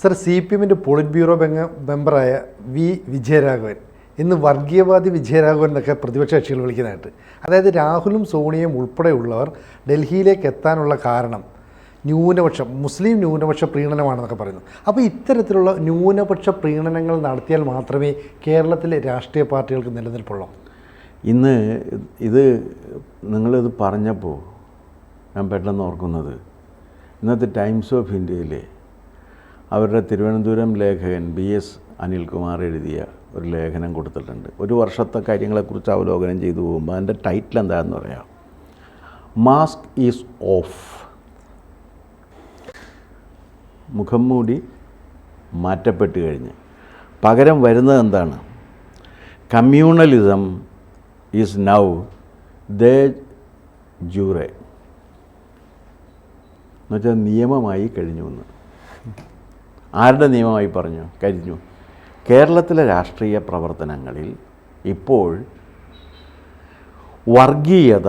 Sir C P എമ്മിന്റെ polit bureau മെമ്പറായ V Vijayaraghavan. ഇന്ന് വർഗീയവാദി വിജയരാഘവൻ എന്നൊക്കെ പ്രതിപക്ഷ കക്ഷികൾ വിളിക്കുന്നതായിട്ട്. അതായത് രാഹുലും സോണിയയും ഉൾപ്പെടെയുള്ളവർ ഡൽഹിയിലേക്ക് എത്താനുള്ള കാരണം ന്യൂനപക്ഷം മുസ്ലിം ന്യൂനപക്ഷ പ്രീണനമാണെന്നൊക്കെ പറയുന്നു. അപ്പോൾ ഇത്തരത്തിലുള്ള ന്യൂനപക്ഷ പ്രീണനങ്ങൾ നടത്തിയാൽ മാത്രമേ കേരളത്തിലെ രാഷ്ട്രീയ പാർട്ടികൾക്ക് നിലനിൽപ്പുള്ളൂ. ഇന്ന് ഇത് നിങ്ങളിത് പറഞ്ഞപ്പോൾ ഞാൻ പെട്ടെന്ന് ഓർക്കുന്നത് ഇന്നത്തെ ടൈംസ് ഓഫ് ഇന്ത്യയിലെ അവരുടെ തിരുവനന്തപുരം ലേഖകൻ ബി എസ് അനിൽകുമാർ എഴുതിയ ഒരു ലേഖനം കൊടുത്തിട്ടുണ്ട്. ഒരു വർഷത്തെ കാര്യങ്ങളെക്കുറിച്ച് അവലോകനം ചെയ്തു പോകുമ്പോൾ അതിന്റെ ടൈറ്റിൽ എന്താണെന്ന് പറയാം. മാസ്ക് ഈസ് ഓഫ് മുഖം മൂടി മാറ്റപ്പെട്ട് കഴിഞ്ഞ്. പകരം വരുന്നത് എന്താണ്? Communalism is now de jure എന്നുവെച്ചാൽ നിയമമായി കഴിഞ്ഞു എന്ന്. ആരുടെ നിയമമായി പറഞ്ഞു? കരിഞ്ഞു. കേരളത്തിലെ രാഷ്ട്രീയ പ്രവർത്തനങ്ങളിൽ ഇപ്പോൾ വർഗീയത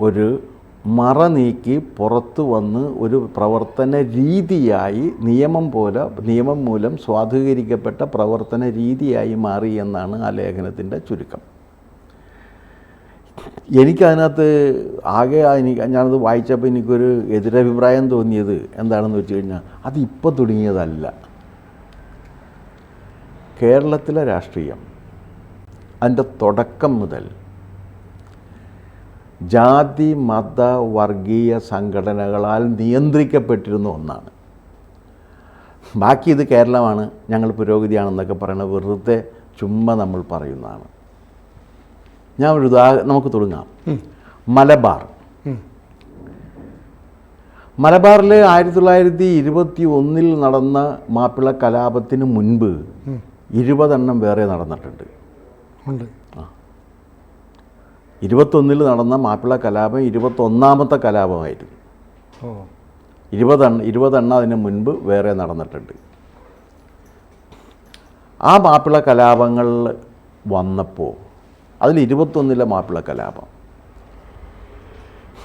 ഒരു മറ നീക്കി പുറത്തു വന്ന് ഒരു പ്രവർത്തന രീതിയായി നിയമം പോലെ നിയമം മൂലം സ്വാധീകരിക്കപ്പെട്ട പ്രവർത്തന രീതിയായി മാറി എന്നാണ് ആ ലേഖനത്തിന്റെ ചുരുക്കം. എനിക്കതിനകത്ത് ആകെ എനിക്ക് ഞാനത് വായിച്ചപ്പോൾ എനിക്കൊരു എതിരഭിപ്രായം തോന്നിയത് എന്താണെന്ന് വെച്ച് കഴിഞ്ഞാൽ അത് ഇപ്പോൾ തുടങ്ങിയതല്ല. കേരളത്തിലെ രാഷ്ട്രീയം അതിന്റെ തുടക്കം മുതൽ ജാതി മത വർഗീയ സംഘടനകളാൽ നിയന്ത്രിക്കപ്പെട്ടിരുന്ന ഒന്നാണ്. ബാക്കി ഇത് കേരളമാണ് ഞങ്ങൾ പുരോഗതിയാണെന്നൊക്കെ പറയുന്നത് വെറുതെ ചുമ്മാ നമ്മൾ പറയുന്നതാണ്. ഞാൻ ഒരു ഉദാഹരണം നമുക്ക് തുടങ്ങാം. മലബാർ. മലബാറിൽ ആയിരത്തി തൊള്ളായിരത്തി ഇരുപത്തി ഒന്നിൽ നടന്ന മാപ്പിള കലാപത്തിന് മുൻപ് ഇരുപതെണ്ണം വേറെ നടന്നിട്ടുണ്ട്. ഇരുപത്തൊന്നിൽ നടന്ന മാപ്പിള കലാപം ഇരുപത്തൊന്നാമത്തെ കലാപമായിരുന്നു. ഇരുപതെണ്ണ ഇരുപതെണ്ണം അതിന് മുൻപ് വേറെ നടന്നിട്ടുണ്ട്. ആ മാപ്പിള കലാപങ്ങൾ വന്നപ്പോൾ അതിൽ ഇരുപത്തൊന്നിലെ മാപ്പിള കലാപം.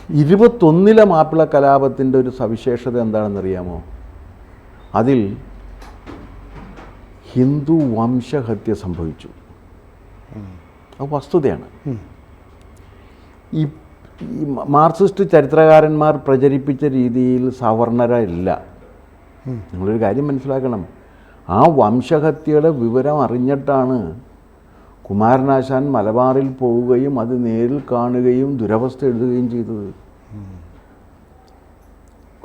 ഇരുപത്തൊന്നിലെ മാപ്പിള കലാപത്തിന്റെ ഒരു സവിശേഷത എന്താണെന്നറിയാമോ അതിൽ ഹിന്ദു വംശഹത്യ സംഭവിച്ചു. അത് വസ്തുതയാണ്. ഈ മാർക്സിസ്റ്റ് ചരിത്രകാരന്മാർ പ്രചരിപ്പിച്ച രീതിയിൽ സവർണരല്ല. നിങ്ങളൊരു കാര്യം മനസ്സിലാക്കണം. ആ വംശഹത്യയുടെ വിവരം അറിഞ്ഞിട്ടാണ് കുമാരനാശാൻ മലബാറിൽ പോവുകയും അത് നേരിൽ കാണുകയും ദുരവസ്ഥ എഴുതുകയും ചെയ്തത്.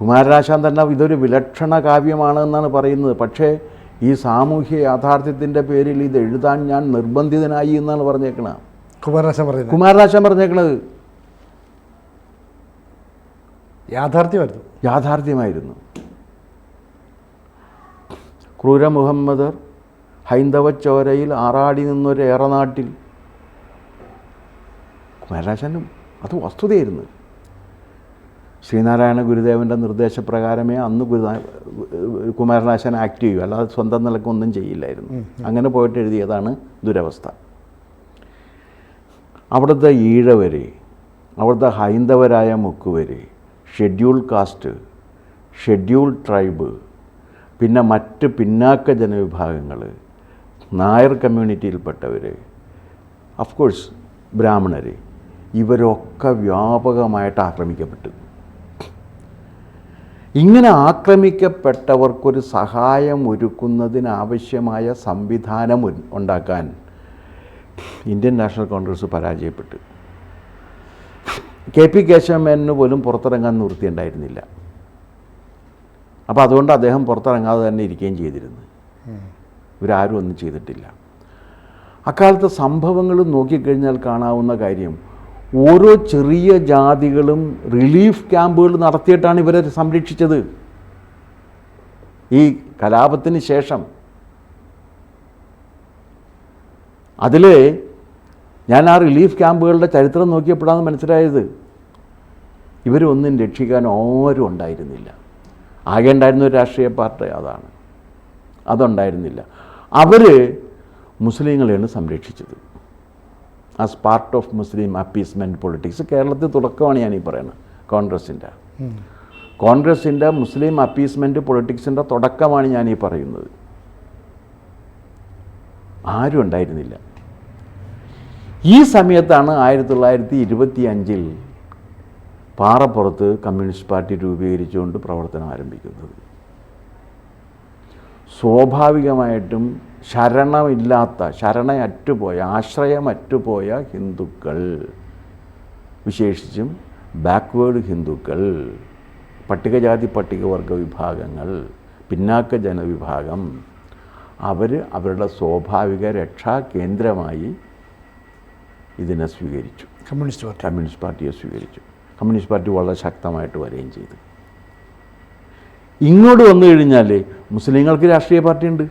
കുമാരനാശാൻ തന്നെ ഇതൊരു വിലക്ഷണ കാവ്യമാണ് എന്നാണ് പറയുന്നത്. പക്ഷേ ഈ സാമൂഹ്യ യാഥാർത്ഥ്യത്തിന്റെ പേരിൽ ഇത് എഴുതാൻ ഞാൻ നിർബന്ധിതനായി എന്നാണ് പറഞ്ഞേക്കണ. കുമാരനാശാൻ പറയുന്നത്. കുമാരനാശാൻ പറഞ്ഞേക്കണത്? യാഥാർത്ഥ്യമായിരുന്നു. യാഥാർത്ഥ്യമായിരുന്നു. ക്രൂര മുഹമ്മദർ ഹൈന്ദവ ചോരയിൽ ആറാടി നിന്നൊരു ഏറനാട്ടിൽ. കുമാരനാശാനും അത് വസ്തുതയായിരുന്നു. ശ്രീനാരായണ ഗുരുദേവന്റെ നിർദ്ദേശപ്രകാരമേ അന്ന് ഗുരുനാ കുമാരനാശാൻ ആക്ട് ചെയ്യൂ. അല്ലാതെ സ്വന്തം നിലക്കൊന്നും ചെയ്യില്ലായിരുന്നു. അങ്ങനെ പോയിട്ട് എഴുതിയതാണ് ദുരവസ്ഥ. അവിടുത്തെ ഈഴവരെ അവിടുത്തെ ഹൈന്ദവരായ മുക്കുവരെ ഷെഡ്യൂൾ കാസ്റ്റ് ഷെഡ്യൂൾ ട്രൈബ് പിന്നെ മറ്റ് പിന്നാക്ക ജനവിഭാഗങ്ങൾ നായർ കമ്മ്യൂണിറ്റിയിൽപ്പെട്ടവർ അഫ്കോഴ്സ് ബ്രാഹ്മണർ ഇവരൊക്കെ വ്യാപകമായിട്ട് ആക്രമിക്കപ്പെട്ടു. ഇങ്ങനെ ആക്രമിക്കപ്പെട്ടവർക്കൊരു സഹായം ഒരുക്കുന്നതിനാവശ്യമായ സംവിധാനം ഉണ്ടാക്കാൻ ഇന്ത്യൻ നാഷണൽ കോൺഗ്രസ് പരാജയപ്പെട്ടു. കെ പി കേശവമേനു പോലും പുറത്തിറങ്ങാൻ നിവൃത്തിയുണ്ടായിരുന്നില്ല. അപ്പോൾ അതുകൊണ്ട് അദ്ദേഹം പുറത്തിറങ്ങാതെ തന്നെ ഇരിക്കുകയും ചെയ്തിരുന്നു. ഇവരാരും ഒന്നും ചെയ്തിട്ടില്ല. അക്കാലത്തെ സംഭവങ്ങൾ നോക്കിക്കഴിഞ്ഞാൽ കാണാവുന്ന കാര്യം ഓരോ ചെറിയ ജാതികളും റിലീഫ് ക്യാമ്പുകൾ നടത്തിയിട്ടാണ് ഇവരെ സംരക്ഷിച്ചത്. ഈ കലാപത്തിന് ശേഷം. അതിൽ ഞാൻ ആ റിലീഫ് ക്യാമ്പുകളുടെ ചരിത്രം നോക്കിയപ്പോഴാണ് മനസ്സിലായത്. ഇവരൊന്നും രക്ഷിക്കാൻ ആരും ഉണ്ടായിരുന്നില്ല. ആകെ ഉണ്ടായിരുന്ന ഒരു രാഷ്ട്രീയ പാർട്ടി അതാണ്. അതുണ്ടായിരുന്നില്ല. അവർ മുസ്ലിങ്ങളെയാണ് സംരക്ഷിച്ചത്. As part of Muslim appeasement politics കേരളത്തിൽ തുടക്കമാണ് ഞാൻ ഈ പറയുന്നത് കോൺഗ്രസിന്റെ കോൺഗ്രസിന്റെ മുസ്ലിം അപ്പീസ്മെന്റ് പൊളിറ്റിക്സിന്റെ തുടക്കമാണ് ഞാൻ ഈ പറയുന്നത്. ആരും ഉണ്ടായിരുന്നില്ല. ഈ സമയത്താണ് ആയിരത്തി തൊള്ളായിരത്തി ഇരുപത്തി അഞ്ചിൽ പാറപ്പുറത്ത് കമ്മ്യൂണിസ്റ്റ് പാർട്ടി രൂപീകരിച്ചുകൊണ്ട് പ്രവർത്തനം ആരംഭിക്കുന്നത്. സ്വാഭാവികമായിട്ടും ശരണമില്ലാത്ത ശരണയറ്റുപോയ ആശ്രയമറ്റുപോയ ഹിന്ദുക്കൾ വിശേഷിച്ചും ബാക്ക്വേഡ് ഹിന്ദുക്കൾ പട്ടികജാതി പട്ടികവർഗ വിഭാഗങ്ങൾ പിന്നാക്ക ജനവിഭാഗം അവർ അവരുടെ സ്വാഭാവിക രക്ഷാ കേന്ദ്രമായി ഇതിനെ സ്വീകരിച്ചു. Communist party. കമ്മ്യൂണിസ്റ്റ് പാർട്ടിയെ സ്വീകരിച്ചു. കമ്മ്യൂണിസ്റ്റ് പാർട്ടി വളരെ ശക്തമായിട്ട് വരികയും ചെയ്തു. ഇങ്ങോട്ട് വന്നു കഴിഞ്ഞാൽ മുസ്ലിങ്ങൾക്ക് രാഷ്ട്രീയ പാർട്ടിയുണ്ട്.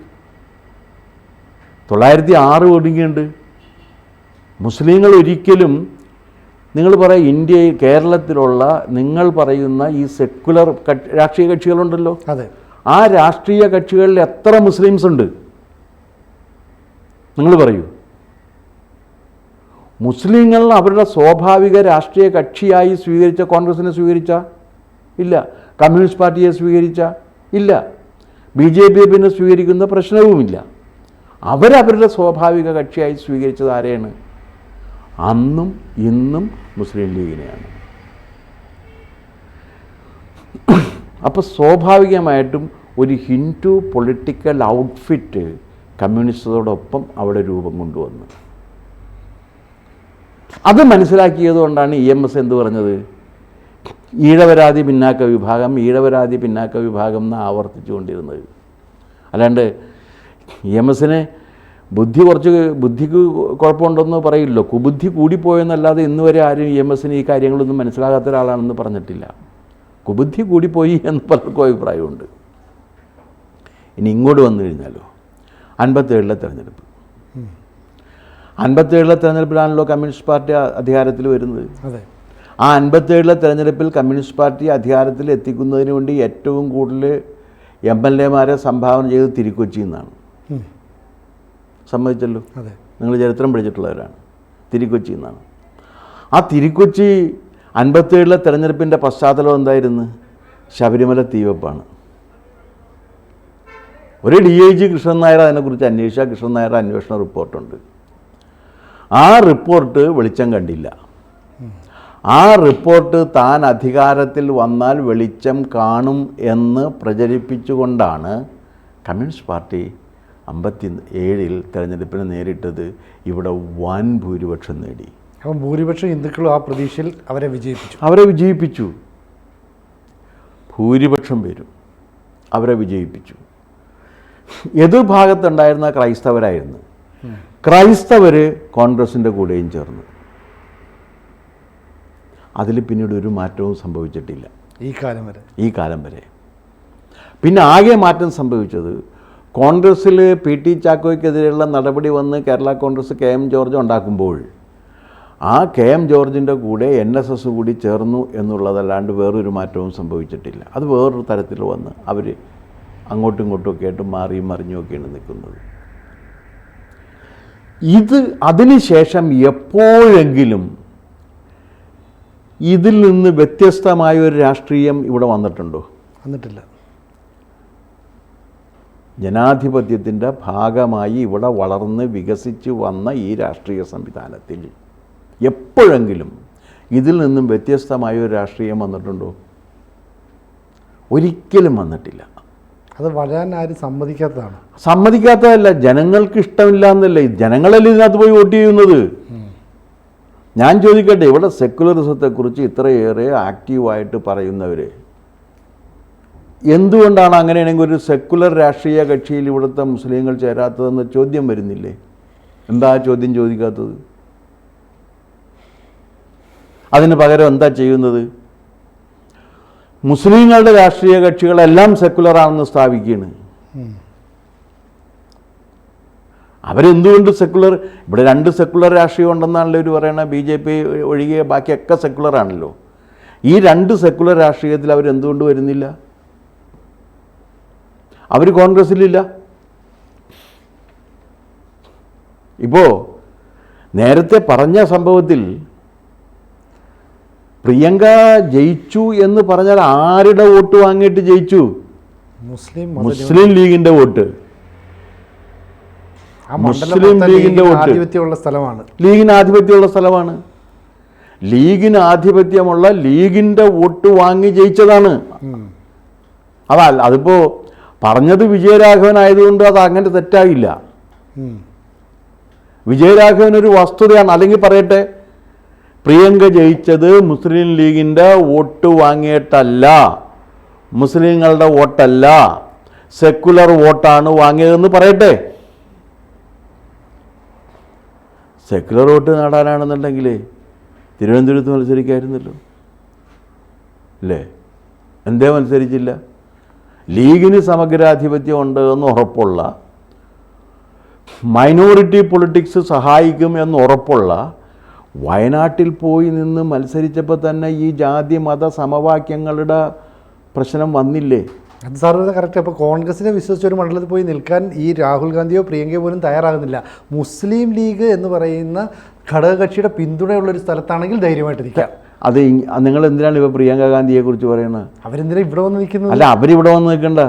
തൊള്ളായിരത്തി ആറ് ഒടുങ്ങിയുണ്ട് മുസ്ലിങ്ങൾ ഒരിക്കലും നിങ്ങൾ പറയാം ഇന്ത്യയിൽ കേരളത്തിലുള്ള നിങ്ങൾ പറയുന്ന ഈ സെക്കുലർ രാഷ്ട്രീയ കക്ഷികളുണ്ടല്ലോ. അതെ. ആ രാഷ്ട്രീയ കക്ഷികളിൽ എത്ര മുസ്ലിംസ് ഉണ്ട്? നിങ്ങൾ പറയൂ. മുസ്ലിങ്ങൾ അവരുടെ സ്വാഭാവിക രാഷ്ട്രീയ കക്ഷിയായി സ്വീകരിച്ച കോൺഗ്രസിനെ സ്വീകരിച്ച ഇല്ല. കമ്മ്യൂണിസ്റ്റ് പാർട്ടിയെ സ്വീകരിച്ച ഇല്ല. ബി ജെ പി പിന്നെ സ്വീകരിക്കുന്ന പ്രശ്നവുമില്ല. അവരവരുടെ സ്വാഭാവിക കക്ഷിയായി സ്വീകരിച്ചത് ആരെയാണ്? അന്നും ഇന്നും മുസ്ലിം ലീഗിനെയാണ്. അപ്പോൾ സ്വാഭാവികമായിട്ടും ഒരു ഹിന്ദു പൊളിറ്റിക്കൽ ഔട്ട്ഫിറ്റ് കമ്മ്യൂണിസ്റ്റോടൊപ്പം അവിടെ രൂപം കൊണ്ടുവന്നു. അത് മനസ്സിലാക്കിയത് കൊണ്ടാണ് ഇ എം എസ് എന്ത് പറഞ്ഞത്? ഈഴവരാതി പിന്നാക്ക വിഭാഗം ഈഴവരാതി പിന്നാക്ക വിഭാഗം എന്ന് ആവർത്തിച്ചുകൊണ്ടിരുന്നത്. അല്ലാണ്ട് ഇ എം എസിന് ബുദ്ധി കുറച്ച് ബുദ്ധിക്ക് കുഴപ്പമുണ്ടെന്ന് പറയില്ലോ. കുബുദ്ധി കൂടിപ്പോയെന്നല്ലാതെ ഇന്ന് വരെ ആരും ഇ എം എസിന് ഈ കാര്യങ്ങളൊന്നും മനസ്സിലാകാത്ത ഒരാളാണെന്ന് പറഞ്ഞിട്ടില്ല. കുബുദ്ധി കൂടിപ്പോയി എന്ന് പലർക്കും അഭിപ്രായമുണ്ട്. ഇനി ഇങ്ങോട്ട് വന്നു കഴിഞ്ഞാലോ? അൻപത്തേഴിലെ തെരഞ്ഞെടുപ്പ്. അൻപത്തേഴിലെ തെരഞ്ഞെടുപ്പിലാണല്ലോ കമ്മ്യൂണിസ്റ്റ് പാർട്ടി അധികാരത്തിൽ വരുന്നത്. അതെ. ആ അൻപത്തേഴിലെ തെരഞ്ഞെടുപ്പിൽ കമ്മ്യൂണിസ്റ്റ് പാർട്ടി അധികാരത്തിൽ എത്തിക്കുന്നതിന് വേണ്ടി ഏറ്റവും കൂടുതൽ എം എൽ എമാരെ സംഭാവന ചെയ്ത് തിരുക്കൊച്ചി എന്നാണ്. ഉം. സമ്മതിച്ചല്ലോ? അതെ. നിങ്ങൾ ചരിത്രം പഠിച്ചിട്ടുള്ളവരാണ്. തിരുക്കൊച്ചി എന്നാണ്. ആ തിരുക്കൊച്ചി അൻപത്തേഴിലെ തെരഞ്ഞെടുപ്പിന്റെ പശ്ചാത്തലം എന്തായിരുന്നു? ശബരിമല തീവപ്പാണ്. ഒരു D I G Krishnan Nair അതിനെക്കുറിച്ച് അന്വേഷിച്ച കൃഷ്ണൻ നായർ അന്വേഷണ റിപ്പോർട്ടുണ്ട്. ആ റിപ്പോർട്ട് വെളിച്ചം കണ്ടില്ല. ആ റിപ്പോർട്ട് താൻ അധികാരത്തിൽ വന്നാൽ വെളിച്ചം കാണും എന്ന് പ്രചരിപ്പിച്ചുകൊണ്ടാണ് കമ്മ്യൂണിസ്റ്റ് പാർട്ടി അമ്പത്തി ഏഴിൽ തെരഞ്ഞെടുപ്പിനെ നേരിട്ടത്. ഇവിടെ വൻ ഭൂരിപക്ഷം നേടി. അപ്പം ഭൂരിപക്ഷം ഹിന്ദുക്കളും ആ പ്രതീക്ഷയിൽ അവരെ വിജയിപ്പിച്ചു. അവരെ വിജയിപ്പിച്ചു. ഭൂരിപക്ഷം പേരും അവരെ വിജയിപ്പിച്ചു. എതിർഭാഗത്തുണ്ടായിരുന്ന ക്രൈസ്തവരായിരുന്നു. ക്രൈസ്തവർ കോൺഗ്രസിന്റെ കൂടെയും ചേർന്നു. അതിൽ പിന്നീട് ഒരു മാറ്റവും സംഭവിച്ചിട്ടില്ല. ഈ കാലം വരെ. ഈ കാലം വരെ. പിന്നെ ആകെ മാറ്റം സംഭവിച്ചത് കോൺഗ്രസ്സിൽ പി ടി ചാക്കോയ്ക്കെതിരെയുള്ള നടപടി വന്ന് Kerala Congress K M George ഉണ്ടാക്കുമ്പോൾ ആ കെ എം ജോർജിന്റെ കൂടെ എൻ എസ് എസ് കൂടി ചേർന്നു എന്നുള്ളതല്ലാണ്ട് വേറൊരു മാറ്റവും സംഭവിച്ചിട്ടില്ല. അത് വേറൊരു തരത്തിൽ വന്ന് അവർ അങ്ങോട്ടും ഇങ്ങോട്ടും ഒക്കെ ആയിട്ട് മാറിയും മറിഞ്ഞുമൊക്കെയാണ് നിൽക്കുന്നത്. ഇത് അതിനുശേഷം എപ്പോഴെങ്കിലും ഇതിൽ നിന്ന് വ്യത്യസ്തമായ ഒരു രാഷ്ട്രീയം ഇവിടെ വന്നിട്ടുണ്ടോ? വന്നിട്ടില്ല. ജനാധിപത്യത്തിന്റെ ഭാഗമായി ഇവിടെ വളർന്ന് വികസിച്ച് വന്ന ഈ രാഷ്ട്രീയ സംവിധാനത്തിൽ എപ്പോഴെങ്കിലും ഇതിൽ നിന്നും വ്യത്യസ്തമായ ഒരു രാഷ്ട്രീയം വന്നിട്ടുണ്ടോ? ഒരിക്കലും വന്നിട്ടില്ല. അത് വരാൻ ആരും സമ്മതിക്കാത്തതാണ്. സമ്മതിക്കാത്തതല്ല ജനങ്ങൾക്ക് ഇഷ്ടമില്ല എന്നല്ലേ. ജനങ്ങളല്ലേ ഇതിനകത്ത് പോയി വോട്ട് ചെയ്യുന്നത്? ഞാൻ ചോദിക്കട്ടെ ഇവിടെ സെക്കുലറിസത്തെക്കുറിച്ച് ഇത്രയേറെ ആക്റ്റീവായിട്ട് പറയുന്നവർ എന്തുകൊണ്ടാണ് അങ്ങനെയാണെങ്കിൽ ഒരു സെക്കുലർ രാഷ്ട്രീയ കക്ഷിയിൽ ഇവിടുത്തെ മുസ്ലിങ്ങൾ ചേരാത്തതെന്ന ചോദ്യം വരുന്നില്ലേ? എന്താ ചോദ്യം ചോദിക്കാത്തത്? അതിന് പകരം എന്താ ചെയ്യുന്നത്? മുസ്ലിങ്ങളുടെ രാഷ്ട്രീയ കക്ഷികളെല്ലാം സെക്കുലറാണെന്ന് സ്ഥാപിക്കുകയാണ്. അവരെന്തുകൊണ്ട് സെക്കുലർ ഇവിടെ രണ്ട് സെക്കുലർ രാഷ്ട്രീയം ഉണ്ടെന്നാണല്ലോ ഇവർ പറയണത്. ബി ജെ പി ഒഴികെ ബാക്കിയൊക്കെ സെക്കുലറാണല്ലോ ഈ രണ്ട് സെക്കുലർ രാഷ്ട്രീയത്തിൽ അവരെന്തുകൊണ്ട് വരുന്നില്ല? അവർ കോൺഗ്രസ്സിലില്ല. ഇപ്പോൾ നേരത്തെ പറഞ്ഞ സംഭവത്തിൽ പ്രിയങ്ക ജയിച്ചു എന്ന് പറഞ്ഞാൽ ആരുടെ വോട്ട് വാങ്ങിയിട്ട് ജയിച്ചു? മുസ്ലിം മുസ്ലിം ലീഗിന്റെ വോട്ട്. മുസ്ലിം ലീഗിന്റെ. ആധിപത്യമുള്ള സ്ഥലമാണ്. ലീഗിന് ആധിപത്യമുള്ള സ്ഥലമാണ്. ലീഗിന് ആധിപത്യമുള്ള ലീഗിന്റെ വോട്ട് വാങ്ങി ജയിച്ചതാണ്. അതാ അതിപ്പോ പറഞ്ഞത് വിജയരാഘവൻ ആയതുകൊണ്ട് അത് അങ്ങനെ തെറ്റായില്ല. വിജയരാഘവൻ ഒരു വസ്തുതയാണ്. അല്ലെങ്കിൽ പറയട്ടെ പ്രിയങ്ക ജയിച്ചത് മുസ്ലിം ലീഗിന്റെ വോട്ട് വാങ്ങിയിട്ടല്ല. മുസ്ലിങ്ങളുടെ വോട്ടല്ല. സെക്കുലർ വോട്ടാണ് വാങ്ങിയതെന്ന് പറയട്ടെ. സെക്കുലർ വോട്ട് നേടാനാണെന്നുണ്ടെങ്കിൽ തിരുവനന്തപുരത്ത് മത്സരിക്കായിരുന്നല്ലോ. അല്ലേ എന്തേ മത്സരിച്ചില്ല? ലീഗിന് സമഗ്രാധിപത്യം ഉണ്ട് എന്ന് ഉറപ്പുള്ള മൈനോറിറ്റി പൊളിറ്റിക്സ് സഹായിക്കും എന്ന് ഉറപ്പുള്ള വയനാട്ടിൽ പോയി നിന്ന് മത്സരിച്ചപ്പോൾ തന്നെ ഈ ജാതി മത സമവാക്യങ്ങളുടെ പ്രശ്നം വന്നില്ലേ? അത് സാർ കറക്റ്റ് അപ്പോൾ കോൺഗ്രസിനെ വിശ്വസിച്ച് ഒരു മണ്ഡലത്തിൽ പോയി നിൽക്കാൻ ഈ രാഹുൽ ഗാന്ധിയോ പ്രിയങ്കയോ പോലും തയ്യാറാകുന്നില്ല. മുസ്ലിം ലീഗ് എന്ന് പറയുന്ന ഘടകകക്ഷിയുടെ പിന്തുണയുള്ള ഒരു സ്ഥലത്താണെങ്കിൽ ധൈര്യമായിട്ട് നിൽക്കാം. അത് നിങ്ങൾ എന്തിനാണ് ഇപ്പോൾ പ്രിയങ്ക ഗാന്ധിയെ കുറിച്ച് പറയുന്നത്? അവരെന്തിനാ ഇവിടെ വന്ന് നിൽക്കുന്നത്? അല്ല അവരിവിടെ വന്ന് നിൽക്കണ്ട.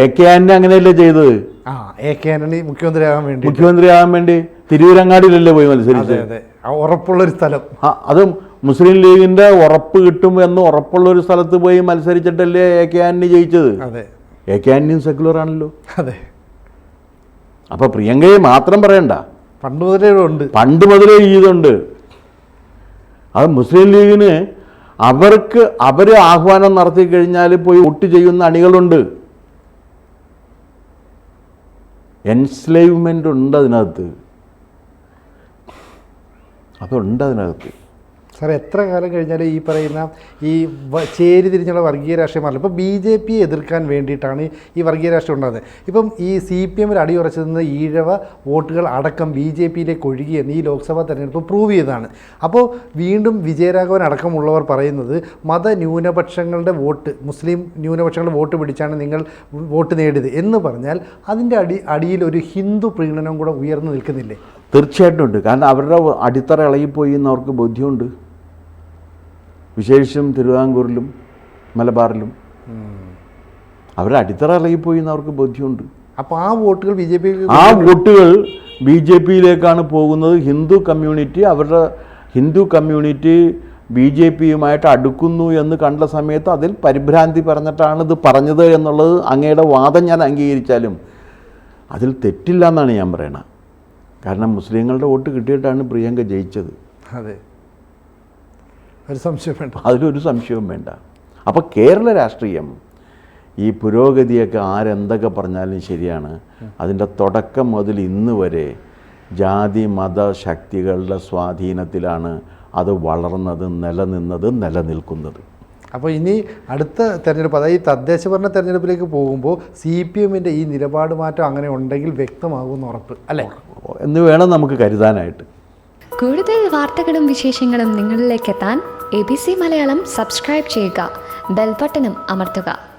എ കെ ആന്റണി അങ്ങനെയല്ലേ ചെയ്തത്? ആ എ കെ ആന്റണി മുഖ്യമന്ത്രിയാകാൻ വേണ്ടി. മുഖ്യമന്ത്രിയാകാൻ വേണ്ടി തിരുവരങ്ങാടിയിലല്ലേ പോയി മത്സരിച്ചത്? ഉറപ്പുള്ളൊരു സ്ഥലം. അതും മുസ്ലിം ലീഗിന്റെ ഉറപ്പ് കിട്ടും എന്ന് ഉറപ്പുള്ള ഒരു സ്ഥലത്ത് പോയി മത്സരിച്ചിട്ടല്ലേ എ കെ ആന്റണി ജയിച്ചത്? അതെ. എ കെ ആന്റണിയും സെക്കുലർ ആണല്ലോ. അതെ. അപ്പൊ പ്രിയങ്കയെ മാത്രം പറയണ്ട. പണ്ട് മുതലേ ഉണ്ട്. പണ്ട് മുതലേ ഇതുണ്ട്. അത് മുസ്ലിം ലീഗിന് അവർക്ക് അവർ ആഹ്വാനം നടത്തി കഴിഞ്ഞാൽ പോയി വോട്ട് ചെയ്യുന്ന അണികളുണ്ട്. എൻസ്ലേവ്മെന്റ് ഉണ്ട് അതിനകത്ത്. അതുണ്ട് അതിനകത്ത്. സാർ എത്ര കാലം കഴിഞ്ഞാലും ഈ പറയുന്ന ഈ ചേരി തിരിഞ്ഞുള്ള വർഗീയ രാഷ്ട്രീയം മാറില്ല. ഇപ്പോൾ ബി ജെ പിയെ എതിർക്കാൻ വേണ്ടിയിട്ടാണ് ഈ വർഗീയ രാഷ്ട്രീയം ഉണ്ടാകുന്നത്. ഇപ്പം ഈ സി പി എമ്മിൽ അടിയുറച്ചു നിന്ന് ഈഴവ വോട്ടുകൾ അടക്കം ബി ജെ പിയിലേക്ക് ഒഴുകിയെന്ന് ഈ ലോക്സഭാ തെരഞ്ഞെടുപ്പ് പ്രൂവ് ചെയ്തതാണ്. അപ്പോൾ വീണ്ടും വിജയരാഘവൻ അടക്കമുള്ളവർ പറയുന്നത് മതന്യൂനപക്ഷങ്ങളുടെ വോട്ട് മുസ്ലിം ന്യൂനപക്ഷങ്ങളുടെ വോട്ട് പിടിച്ചാണ് നിങ്ങൾ വോട്ട് നേടിയത് എന്ന് പറഞ്ഞാൽ അതിന്റെ അടി അടിയിൽ ഒരു ഹിന്ദു പ്രീണനം കൂടെ ഉയർന്നു നിൽക്കുന്നില്ലേ? തീർച്ചയായിട്ടും ഉണ്ട്. കാരണം അവരുടെ അടിത്തറ ഇളകിപ്പോയി എന്ന് അവർക്ക് ബോധ്യമുണ്ട്. വിശേഷം തിരുവിതാംകൂറിലും മലബാറിലും. അവരുടെ അടിത്തറ ഇളകിപ്പോയി എന്ന് അവർക്ക് ബോധ്യമുണ്ട്. അപ്പോൾ ആ വോട്ടുകൾ ബി ജെ പി ആ വോട്ടുകൾ ബി ജെ പിയിലേക്കാണ് പോകുന്നത്. ഹിന്ദു കമ്മ്യൂണിറ്റി അവരുടെ ഹിന്ദു കമ്മ്യൂണിറ്റി ബി ജെ പിയുമായിട്ട് അടുക്കുന്നു എന്ന് കണ്ട സമയത്ത് അതിൽ പരിഭ്രാന്തി പറഞ്ഞിട്ടാണ് ഇത് പറഞ്ഞത് എന്നുള്ളത് അങ്ങയുടെ വാദം ഞാൻ അംഗീകരിച്ചാലും അതിൽ തെറ്റില്ല എന്നാണ് ഞാൻ പറയണത്. കാരണം മുസ്ലിങ്ങളുടെ വോട്ട് കിട്ടിയിട്ടാണ് പ്രിയങ്ക ജയിച്ചത്. അതെ. ഒരു സംശയം വേണ്ട. അതിലൊരു സംശയവും വേണ്ട. അപ്പോൾ കേരള രാഷ്ട്രീയം ഈ പുരോഗതിയൊക്കെ ആരെന്തൊക്കെ പറഞ്ഞാലും ശരിയാണ്. അതിന്റെ തുടക്കം മുതൽ ഇന്ന് വരെ ജാതി മത ശക്തികളുടെ സ്വാധീനത്തിലാണ് അത് വളർന്നത് നിലനിന്നത് നിലനിൽക്കുന്നത്. അപ്പോൾ ഇനി അടുത്ത തെരഞ്ഞെടുപ്പ് അതായത് ഈ തദ്ദേശ ഭരണ തെരഞ്ഞെടുപ്പിലേക്ക് പോകുമ്പോൾ സി പി എമ്മിന്റെ ഈ നിലപാട് മാറ്റം അങ്ങനെ ഉണ്ടെങ്കിൽ വ്യക്തമാകുമെന്ന് ഉറപ്പ് അല്ലേ? എന്ന് വേണം നമുക്ക് കരുതാനായിട്ട്. കൂടുതൽ വാർത്തകളും വിശേഷങ്ങളും നിങ്ങളിലേക്ക് എത്താൻ A B C Malayalam subscribe ചെയ്യുക ബെൽബട്ടനും അമർത്തുക.